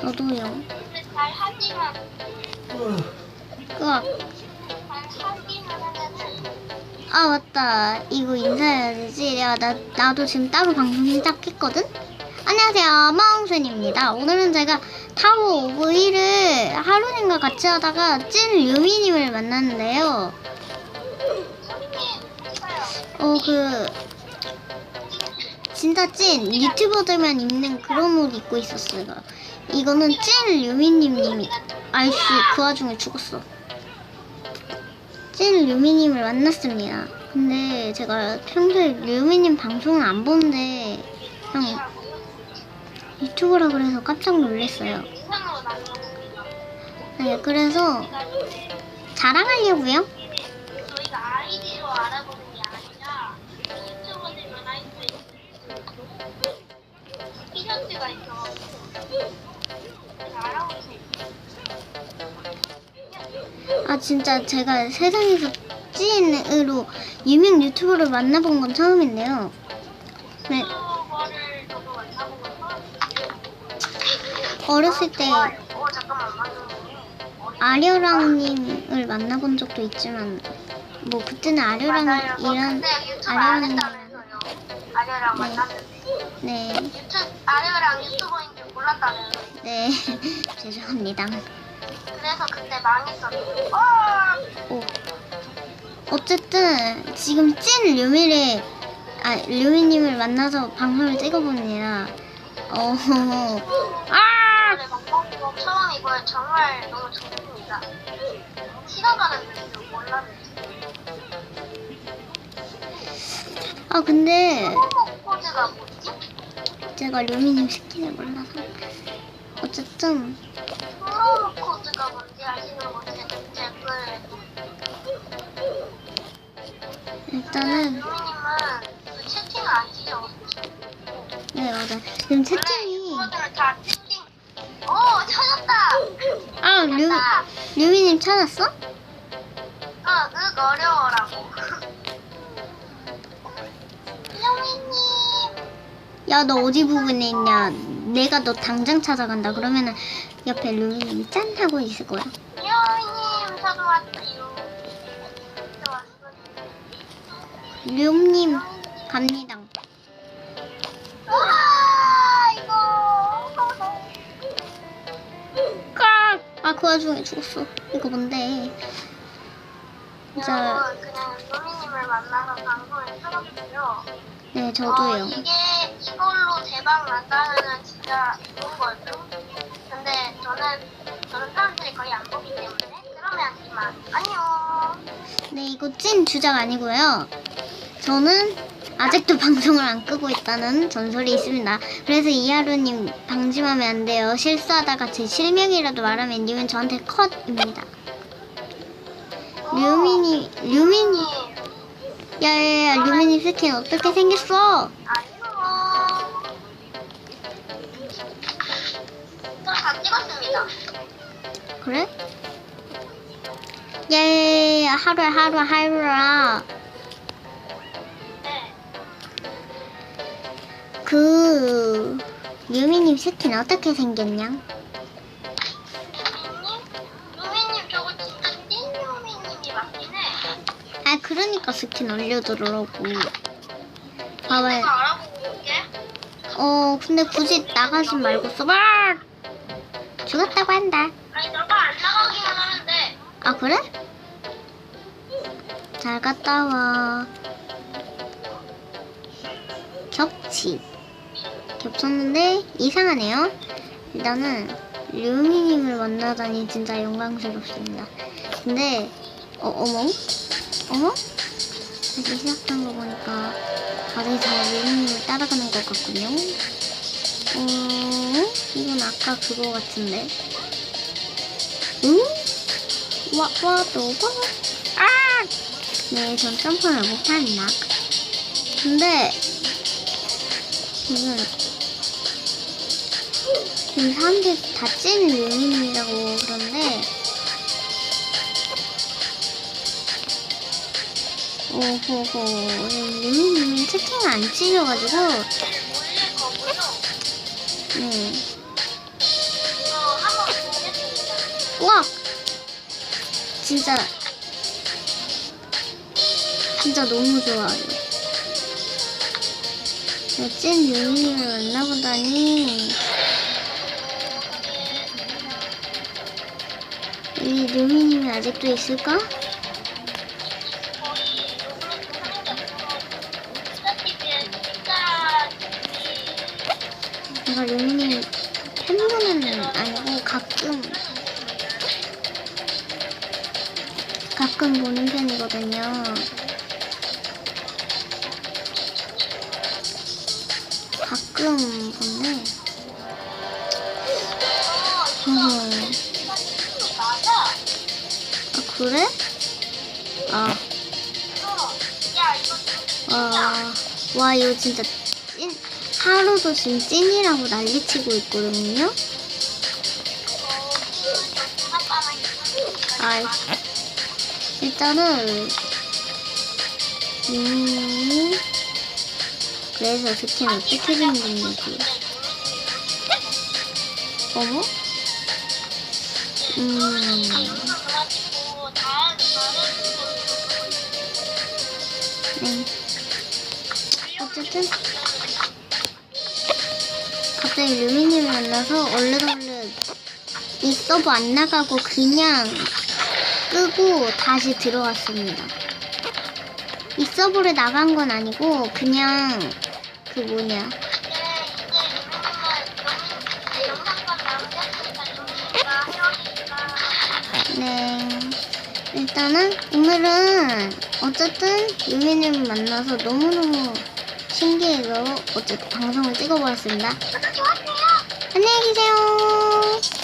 저도요. 아 맞다. 이거 인사해야 되지? 내가 나, 나도 지금 따로 방송 시작했거든? 안녕하세요. 마홍순입니다. 오늘은 제가 타워 오브 1을 하루님과 같이 하다가 찐 유미님을 만났는데요. 어 그 진짜 찐 유튜버들만 입는 그런 옷 입고 있었어요 이거는 찐 유미님님이 아이씨 그 와중에 죽었어. 찐 유미님을 만났습니다. 근데 제가 평소에 유미님 방송을 안 보는데 그냥 유튜브라 그래서 깜짝 놀랐어요. 네 그래서 자랑하려고요 아 진짜 제가 세상에서 찐으로 유명 유튜버를 만나본 건 처음인데요. 네, 어렸을 때. 아려랑님을 만나본 적도 있지만 뭐 그때는 아려랑 맞아요. 저 이런 그때 유튜브 안 아려랑 네. 만났는데 네, 유튜브 아려랑 몰랐다면서. 네 죄송합니다. 그래서 그때 망했었어요. 어! 오. 어쨌든 지금 찐 류미를 아 류미님을 만나서 방송을 찍어봅니다. 어, 아, 먹방법 처음이고요. 정말 너무 좋습니다. 시간 가는 줄 몰랐는데. 아 근데 뭐지? 제가 류미님 스킨을 몰라서 어쨌든 프로모 코드가 뭔지 아시는 분들. 일단은 유미님은 그 채팅을 안 치죠. 네 맞아 지금 채팅이 다 채팅. 오 찾았다. 아. 류미님 찾았어? 어, 윽 어려워 야 너 어디 부분에 있냐? 내가 너 당장 찾아간다. 그러면은 옆에 류미님이 짠 하고 있을 거야. 유미님 저도 왔어요. 류님 갑니다. 와 이거. 아그 와중에 죽었어. 이거 뭔데 여러분 그냥 유미님을 만나서 방송을 틀었고요. 네 어, 저도요. 이게 이걸로 대박 난다면은 진짜 좋은 거죠. 근데 저는 저는 사람들이 거의 안 보기 때문에 그러면 이만. 안녕. 네 이거 찐 주작 아니고요. 저는 아직도 방송을 안 끄고 있다는 전설이 있습니다. 그래서 이하루님 방심하면 안 돼요. 실수하다가 제 실명이라도 말하면 님은 저한테 컷입니다 류미니 류미니 야야야 류미니 스킨 어떻게 생겼어 그래? 야야야 하루야 하루야 네 그 유미님 스킨 어떻게 생겼냐? 그러니까 스킨 올려두라고. 봐봐요 올게. 어 근데 굳이 나가지 말고 써봐 죽었다고 한다. 아니 너가 안 나가기만 하면 돼 아 그래? 잘 갔다 와. 겹치. 겹쳤는데 이상하네요. 일단은 류미님을 만나다니 진짜 영광스럽습니다. 근데 어 어머 어머 다시 시작한 거 보니까 다들 다 류미님을 따라가는 것 같군요 어 이건 아까 그거 같은데 응? 와, 와, 또, 와. 아! 네, 전 점프를 못합니다. 근데, 지금, 지금 사람들이 다찐 유민이라고 그러는데, 오호호 유미님 채팅 안 치셔가지고. 네. 음. 와! 진짜. 진짜 너무 좋아요. 네, 멋진 유미님을 만나보다니. 이 유미님이 아직도 있을까? 제가 유미님 팬분은 아니고 가끔 가끔 보는 편이거든요. 가끔. 맞아. 아 그래? 아, 어. 와 이거 진짜 찐 하루도 지금 찐이라고 난리치고 있거든요. 아이. 일단은 음 그래서 스킨 어떻게 되는 건지 어머 음 네. 어쨌든 갑자기 루미님을 만나서 얼른 얼른 이 서버 안 나가고 그냥 끄고 다시 들어왔습니다. 이 서버를 나간 건 아니고 그냥 그 뭐냐 네 일단은 오늘은 어쨌든 유미님 만나서 너무너무 신기해서 어쨌든 방송을 찍어보았습니다. 안녕히 계세요.